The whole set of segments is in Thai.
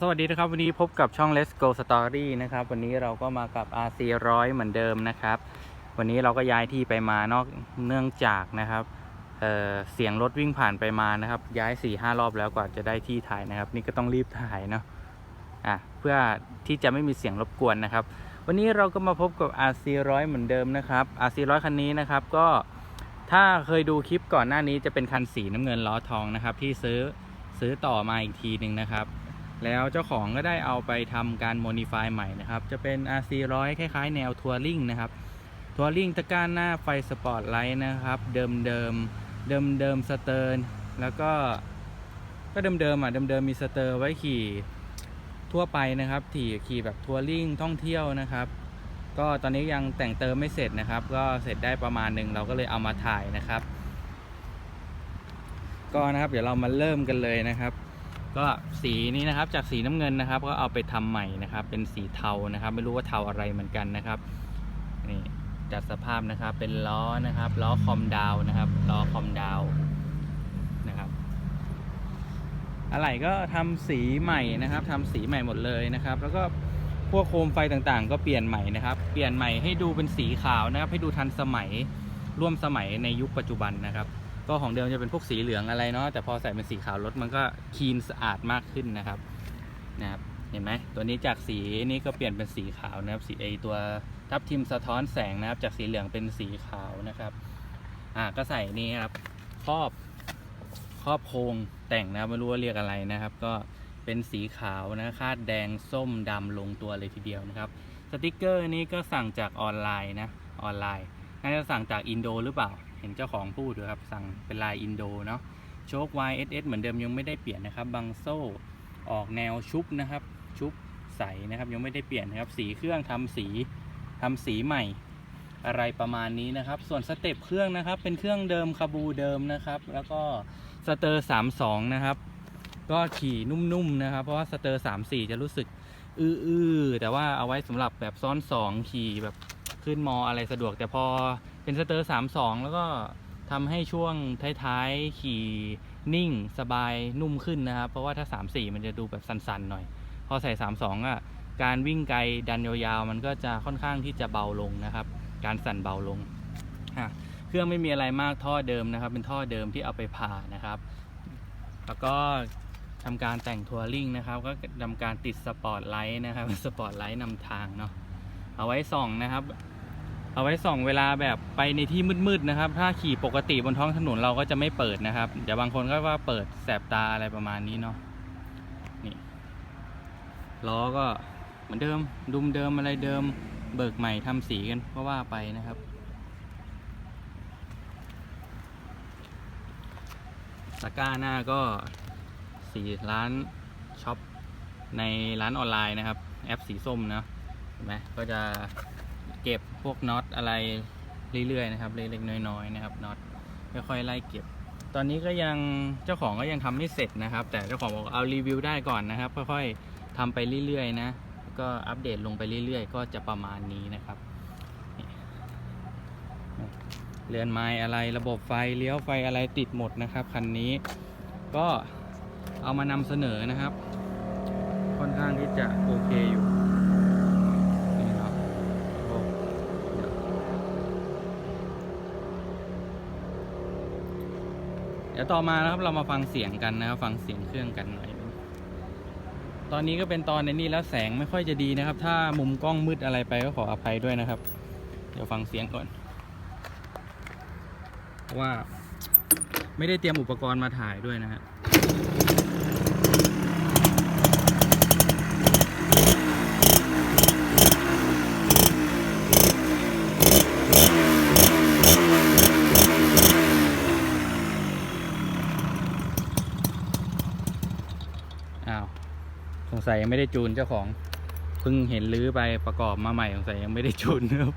สวัสดีนะครับ วันนี้พบกับช่อง Let's Go Story นะครับ วันนี้เราก็มากับ RC 100เหมือนเดิมนะครับ วันนี้เราก็ย้ายที่ไปมานอกเนื่องจากนะครับเเสียงรถวิ่งผ่านไปมานะครับ ย้าย4ี่ห้ารอบแล้วกว่าจะได้ที่ถ่ายนะครับ นี่ก็ต้องรีบถ่ายเนาะอะเพื่อที่จะไม่มีเสียงรบกวนนะครับ วันนี้เราก็มาพบกับ RC 100เหมือนเดิมนะครับ RC 100คันนี้นะครับก็ถ้าเคยดูคลิปก่อนหน้านี้จะเป็นคันสีน้ำเงินล้อทองนะครับ ที่ซื้อซื้อต่อมาอีกทีหนึ่งนะครับ แล้วเจ้าของก็ได้เอาไปทำการโมดิฟายใหม่นะครับ จะเป็น RC 100 คล้ายๆ แนวทัวริงนะครับ ทัวริงตะกร้าหน้าไฟสปอร์ตไลท์นะครับ เดิมเดิมเดิมเดิมสเตอร์แล้วก็ก็เดิมเดิมอะเดิมเดิมมีสเตอร์ไว้ขี่ทั่วไปนะครับที่ขี่แบบทัวริงท่องเที่ยวนะครับ ก็ตอนนี้ยังแต่งเติมไม่เสร็จนะครับ ก็เสร็จได้ประมาณหนึ่งเราก็เลยเอามาถ่ายนะครับ ก็นะครับเดี๋ยวเรามาเริ่มกันเลยนะครับ ก็สีนี้นะครับจากสีน้ำเงินนะครับ ก็เอาไปทำใหม่นะครับ เป็นสีเทานะครับ ไม่รู้ว่าเทาอะไรเหมือนกันนะครับนี่จัดสภาพนะครับเป็นล้อนะครับล้อคอมดาวนะครับล้อคอมดาวนะครับอะไรก็ทำสีใหม่นะครับทำสีใหม่หมดเลยนะครับ แล้วก็พวกโคมไฟต่างๆ ก็เปลี่ยนใหม่นะครับ เปลี่ยนใหม่ให้ดูเป็นสีขาวนะครับ ให้ดูทันสมัยร่วมสมัยในยุคปัจจุบันนะครับ ก็ของเดิมจะเป็นพวกสีเหลืองอะไรเนาะแต่พอใส่เป็นสีขาวรถมันก็คีนสะอาดมากขึ้นนะครับนะครับเห็นไหมตัวนี้จากสีนี้ก็เปลี่ยนเป็นสีขาวนะครับสีไอตัวทับทิมสะท้อนแสงนะครับ จากสีเหลืองเป็นสีขาวนะครับอ่าก็ใส่นี่ครับครอบครอบโครงแต่งนะไม่รู้ว่าเรียกอะไรนะครับ ก็เป็นสีขาวนะคาดแดงส้มดำลงตัวเลยทีเดียวนะครับสติกเกอร์นี้ก็สั่งจากออนไลน์นะออนไลน์น่าจะสั่งจากอินโดหรือเปล่า เห็นเจ้าของพูดด้วยครับ สั่งเป็นลายอินโดเนาะโชค YSS เหมือนเดิมยังไม่ได้เปลี่ยนนะครับบางโซ่ออกแนวชุบนะครับ ชุบใสนะครับ ยังไม่ได้เปลี่ยนนะครับ สีเครื่องทำสีทำสีใหม่ อะไรประมาณนี้นะครับ ส่วนสเต็ปเครื่องนะครับ เป็นเครื่องเดิมคาบูเดิมนะครับ แล้วก็สเตอร์32 นะครับ ก็ขี่นุ่มๆนะครับ เพราะว่าสเตอร์34 จะรู้สึกอื้อๆแต่ว่าเอาไว้สำหรับแบบซ้อนสองขี่แบบขึ้นมออะไรสะดวกแต่พอ เป็นสเตอร์สามสองแล้วก็ทำให้ช่วงท้ายๆขี่นิ่งสบายนุ่มขึ้นนะครับ เพราะว่าถ้า 3 4 มันจะดูแบบสันๆหน่อย พอใส่ 3 2อะการวิ่งไกลดันยาวๆ มันก็จะค่อนข้างที่จะเบาลงนะครับ การสั่นเบาลงอะเครื่องไม่มีอะไรมากท่อเดิมนะครับ เป็นท่อเดิมที่เอาไปผ่านะครับ แล้วก็ทำการแต่งทัวริงนะครับ ก็ทำการติดสปอตไลท์นะครับสปอตไลท์นำทางเนาะเอาไว้ส่องนะครับ เอาไว้ส่องเวลาแบบไปในที่มืดๆนะครับ ถ้าขี่ปกติบนท้องถนนเราก็จะไม่เปิดนะครับ เดี๋ยวบางคนก็ว่าเปิดแสบตาอะไรประมาณนี้เนาะ นี่ล้อก็เหมือนเดิม ดุมเดิมอะไรเดิม เบิกใหม่ทำสีกันก็ว่าไปนะครับ ตะกร้าหน้าก็สีร้านช็อปในร้านออนไลน์นะครับ แอปสีส้มนะเห็นไหมก็จะ เก็บพวกน็อตอะไรเรื่อยๆนะครับเล็กๆน้อยๆนะครับน็อตค่อยๆไล่เก็บ ตอนนี้ก็ยังเจ้าของก็ยังทำไม่เสร็จนะครับ แต่เจ้าของบอกเอารีวิวได้ก่อนนะครับ ค่อยๆทำไปเรื่อยๆนะก็อัปเดตลงไปเรื่อยๆ ก็จะประมาณนี้นะครับเรือนไม้อะไรระบบไฟเลี้ยวไฟอะไรติดหมดนะครับคันนี้ก็เอามานำเสนอนะครับ ค่อนข้างที่จะโอเคอยู่นี่เนาะโอ้เดี๋ยว เดี๋ยวต่อมานะครับเรามาฟังเสียงกันนะครับ ฟังเสียงเครื่องกันหน่อย ตอนนี้ก็เป็นตอนในนี้แล้วแสงไม่ค่อยจะดีนะครับ ถ้ามุมกล้องมืดอะไรไปก็ขออภัยด้วยนะครับ เดี๋ยวฟังเสียงก่อนเพราะว่าไม่ได้เตรียมอุปกรณ์มาถ่ายด้วยนะฮะ สงสัยยังไม่ได้จูนเจ้าของเพิ่งเห็นลื้อไปประกอบมาใหม่สงสัยยังไม่ได้จูนนะครับ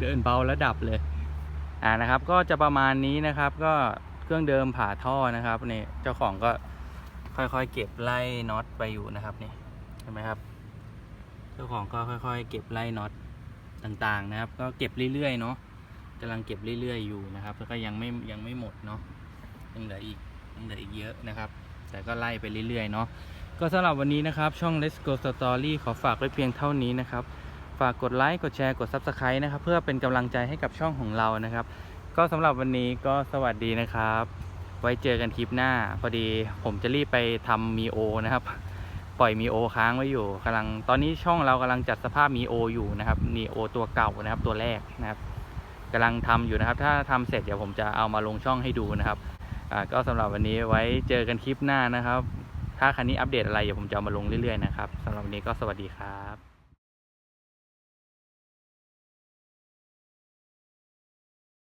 เดินเบาแล้วดับเลย อ่านะครับ ก็จะประมาณนี้นะครับ ก็เครื่องเดิมผ่าท่อนะครับนี่เจ้าของก็ค่อยๆ เก็บไล่น็อตไปอยู่นะครับนี่เห็นไหมครับ เจ้าของก็ค่อย ๆ เก็บไล่น็อตต่างๆนะครับ ก็เก็บเรื่อยๆเนาะกำลังเก็บเรื่อยๆอยู่นะครับ แล้วก็ยังไม่ยังไม่หมดเนาะยังเหลืออีกยังเหลืออีกเยอะนะครับ แต่ก็ไล่ไปเรื่อยๆเนาะ ก็สำหรับวันนี้นะครับ ช่อง Let's Go Story ขอฝากไว้เพียงเท่านี้นะครับ ฝากกดไลค์ กดแชร์ กด Subscribe นะครับ เพื่อเป็นกำลังใจให้กับช่องของเรานะครับ ก็สำหรับวันนี้ก็สวัสดีนะครับ ไว้เจอกันคลิปหน้า พอดีผมจะรีบไปทำมีโอนะครับ ปล่อยมีโอค้างไว้อยู่กำลัง ตอนนี้ช่องเรากำลังจัดสภาพมีโออยู่นะครับมีโอตัวเก่านะครับ ตัวแรกนะครับกำลังทำอยู่นะครับ ถ้าทำเสร็จเดี๋ยวผมจะเอามาลงช่องให้ดูนะครับก็สำหรับวันนี้ไว้เจอกันคลิปหน้านะครับ ถ้าคันนี้อัปเดตอะไรเดี๋ยวผมจะเอามาลงเรื่อยๆนะครับสำหรับวันนี้ก็สวัสดีครับ